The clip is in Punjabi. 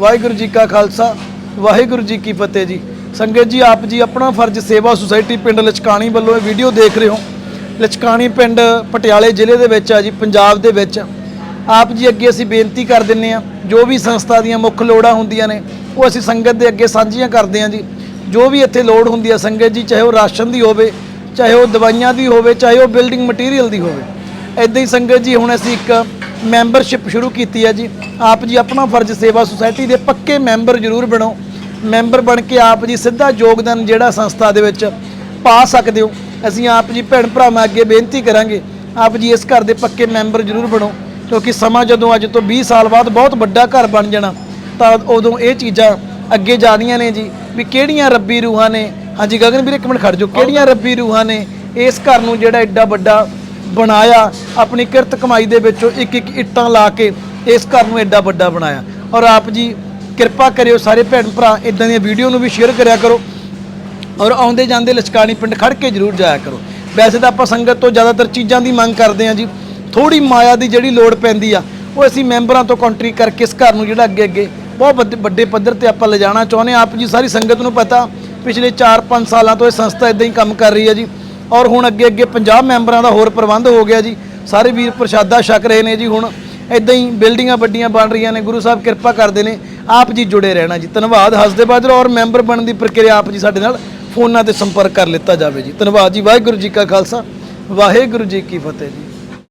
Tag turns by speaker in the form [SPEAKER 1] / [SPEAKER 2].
[SPEAKER 1] ਵਾਹਿਗੁਰੂ ਜੀ ਕਾ ਖਾਲਸਾ, ਵਾਹਿਗੁਰੂ ਜੀ ਕੀ ਫਤਿਹ ਜੀ। ਸੰਗਤ ਜੀ, ਆਪ ਜੀ ਆਪਣਾ ਫਰਜ਼ ਸੇਵਾ ਸੁਸਾਇਟੀ ਪਿੰਡ ਲਚਕਾਣੀ ਵੱਲੋਂ ਇਹ ਵੀਡੀਓ ਦੇਖ ਰਹੇ ਹੋ। ਲਚਕਾਣੀ ਪਿੰਡ ਪਟਿਆਲੇ ਜ਼ਿਲ੍ਹੇ ਦੇ ਵਿੱਚ ਆ ਜੀ, ਪੰਜਾਬ ਦੇ ਵਿੱਚ। ਆਪ ਜੀ, ਅੱਗੇ ਅਸੀਂ ਬੇਨਤੀ ਕਰ ਦਿੰਨੇ ਆ, ਜੋ ਵੀ ਸੰਸਥਾ ਦੀਆਂ ਮੁੱਖ ਲੋੜਾਂ ਹੁੰਦੀਆਂ ਨੇ, ਉਹ ਅਸੀਂ ਸੰਗਤ ਦੇ ਅੱਗੇ ਸਾਂਝੀਆਂ ਕਰਦੇ ਆ ਜੀ। ਜੋ ਵੀ ਇੱਥੇ ਲੋੜ ਹੁੰਦੀ ਹੈ ਸੰਗਤ ਜੀ, ਚਾਹੇ ਉਹ ਰਾਸ਼ਨ ਦੀ ਹੋਵੇ, ਚਾਹੇ ਉਹ ਦਵਾਈਆਂ ਦੀ ਹੋਵੇ, ਚਾਹੇ ਉਹ ਬਿਲਡਿੰਗ ਮਟੀਰੀਅਲ ਦੀ ਹੋਵੇ। ਇਦਾਂ ਹੀ ਸੰਗਤ ਜੀ, ਹੁਣ ਅਸੀਂ ਇੱਕ ਮੈਂਬਰਸ਼ਿਪ ਸ਼ੁਰੂ ਕੀਤੀ ਹੈ ਜੀ। ਆਪ ਜੀ ਆਪਣਾ ਫਰਜ਼ ਸੇਵਾ ਸੁਸਾਇਟੀ ਦੇ ਪੱਕੇ ਮੈਂਬਰ ਜ਼ਰੂਰ ਬਣੋ। ਮੈਂਬਰ ਬਣ ਕੇ ਆਪ ਜੀ ਸਿੱਧਾ ਯੋਗਦਾਨ ਜਿਹੜਾ ਸੰਸਥਾ ਦੇ ਵਿੱਚ ਪਾ ਸਕਦੇ ਹੋ। ਅਸੀਂ ਆਪ ਜੀ ਭੈਣ ਭਰਾਵਾਂ ਅੱਗੇ ਬੇਨਤੀ ਕਰਾਂਗੇ ਆਪ ਜੀ ਇਸ ਘਰ ਦੇ ਪੱਕੇ ਮੈਂਬਰ ਜ਼ਰੂਰ ਬਣੋ। ਕਿਉਂਕਿ ਸਮਾਂ ਜਦੋਂ ਅੱਜ ਤੋਂ 20 ਸਾਲ ਬਾਅਦ ਬਹੁਤ ਵੱਡਾ ਘਰ ਬਣ ਜਾਣਾ ਤਾਂ ਉਦੋਂ ਇਹ ਚੀਜ਼ਾਂ ਅੱਗੇ ਜਾਣੀਆਂ ਨੇ ਜੀ। ਵੀ ਕਿਹੜੀਆਂ ਰੱਬੀ ਰੂਹਾਂ ਨੇ? ਹਾਂਜੀ ਗਗਨ ਵੀਰ ਇੱਕ ਮਿੰਟ ਖੜ ਜਾਓ। ਕਿਹੜੀਆਂ ਰੱਬੀ ਰੂਹਾਂ ਨੇ? ਇਸ ਘਰ ਨੂੰ ਜਿਹੜਾ ਐਡਾ ਵੱਡਾ ਬਣਾਇਆ, ਆਪਣੀ ਕਿਰਤ ਕਮਾਈ ਦੇ ਵਿੱਚੋਂ ਇੱਕ ਇੱਕ ਇੱਟਾਂ ਲਾ ਕੇ ਇਸ ਘਰ ਨੂੰ ਐਡਾ ਵੱਡਾ ਬਣਾਇਆ। ਔਰ ਆਪ ਜੀ ਕਿਰਪਾ ਕਰਿਓ ਸਾਰੇ ਭੈਣ ਭਰਾ ਇਦਾਂ ਦੀਆਂ ਵੀਡੀਓ ਨੂੰ ਵੀ ਸ਼ੇਅਰ ਕਰਿਆ ਕਰੋ। ਔਰ ਆਉਂਦੇ ਜਾਂਦੇ ਲਚਕਾਣੀ ਪਿੰਡ ਖੜ ਕੇ ਜ਼ਰੂਰ ਜਾਇਆ ਕਰੋ। ਵੈਸੇ ਤਾਂ ਆਪਾਂ ਸੰਗਤ ਤੋਂ ਜ਼ਿਆਦਾਤਰ ਚੀਜ਼ਾਂ ਦੀ ਮੰਗ ਕਰਦੇ ਹਾਂ ਜੀ। ਥੋੜੀ ਮਾਇਆ ਦੀ ਜਿਹੜੀ ਲੋੜ ਪੈਂਦੀ ਆ, ਉਹ ਅਸੀਂ ਮੈਂਬਰਾਂ ਤੋਂ ਕੰਟਰੀ ਕਰਕੇ ਇਸ ਘਰ ਨੂੰ ਜਿਹੜਾ ਅੱਗੇ ਅੱਗੇ ਬਹੁਤ ਵੱਡੇ- ਵੱਡੇ ਪੱਧਰ ਤੇ ਆਪਾਂ ਲਿਜਾਣਾ ਚਾਹੁੰਦੇ ਹਾਂ। ਆਪ ਜੀ ਸਾਰੀ ਸੰਗਤ ਨੂੰ ਪਤਾ, ਪਿਛਲੇ 4-5 ਸਾਲਾਂ ਤੋਂ ਇਹ ਸੰਸਥਾ ਇਦਾਂ ਹੀ ਕੰਮ ਕਰ ਰਹੀ ਹੈ ਜੀ। ਔਰ ਹੁਣ ਅੱਗੇ ਅੱਗੇ 50 ਮੈਂਬਰਾਂ ਦਾ ਹੋਰ ਪ੍ਰਬੰਧ ਹੋ ਗਿਆ ਜੀ। ਸਾਰੇ ਵੀਰ ਪ੍ਰਸ਼ਾਦਾ ਛਕ ਰਹੇ ਨੇ ਜੀ ਹੁਣ। ਇਦਾਂ ਹੀ ਬਿਲਡਿੰਗਾਂ ਵੱਡੀਆਂ ਬਣ ਰਹੀਆਂ ਨੇ, ਗੁਰੂ ਸਾਹਿਬ ਕਿਰਪਾ ਕਰਦੇ ਨੇ, ਆਪ ਜੀ ਜੁੜੇ ਰਹਿਣਾ ਜੀ। ਧੰਨਵਾਦ ਹੱਸਦੇ ਬਾਜਰਾ ਔਰ ਮੈਂਬਰ ਬਣਨ ਦੀ ਪ੍ਰਕਿਰਿਆ ਆਪ ਜੀ ਸਾਡੇ ਨਾਲ ਫੋਨਾਂ ਤੇ ਸੰਪਰਕ ਕਰ ਲਿੱਤਾ ਜਾਵੇ ਜੀ। ਧੰਨਵਾਦ ਜੀ, ਵਾਹਿਗੁਰੂ ਜੀ ਕਾ ਖਾਲਸਾ, ਵਾਹਿਗੁਰੂ ਜੀ ਕੀ ਫਤਿਹ ਜੀ।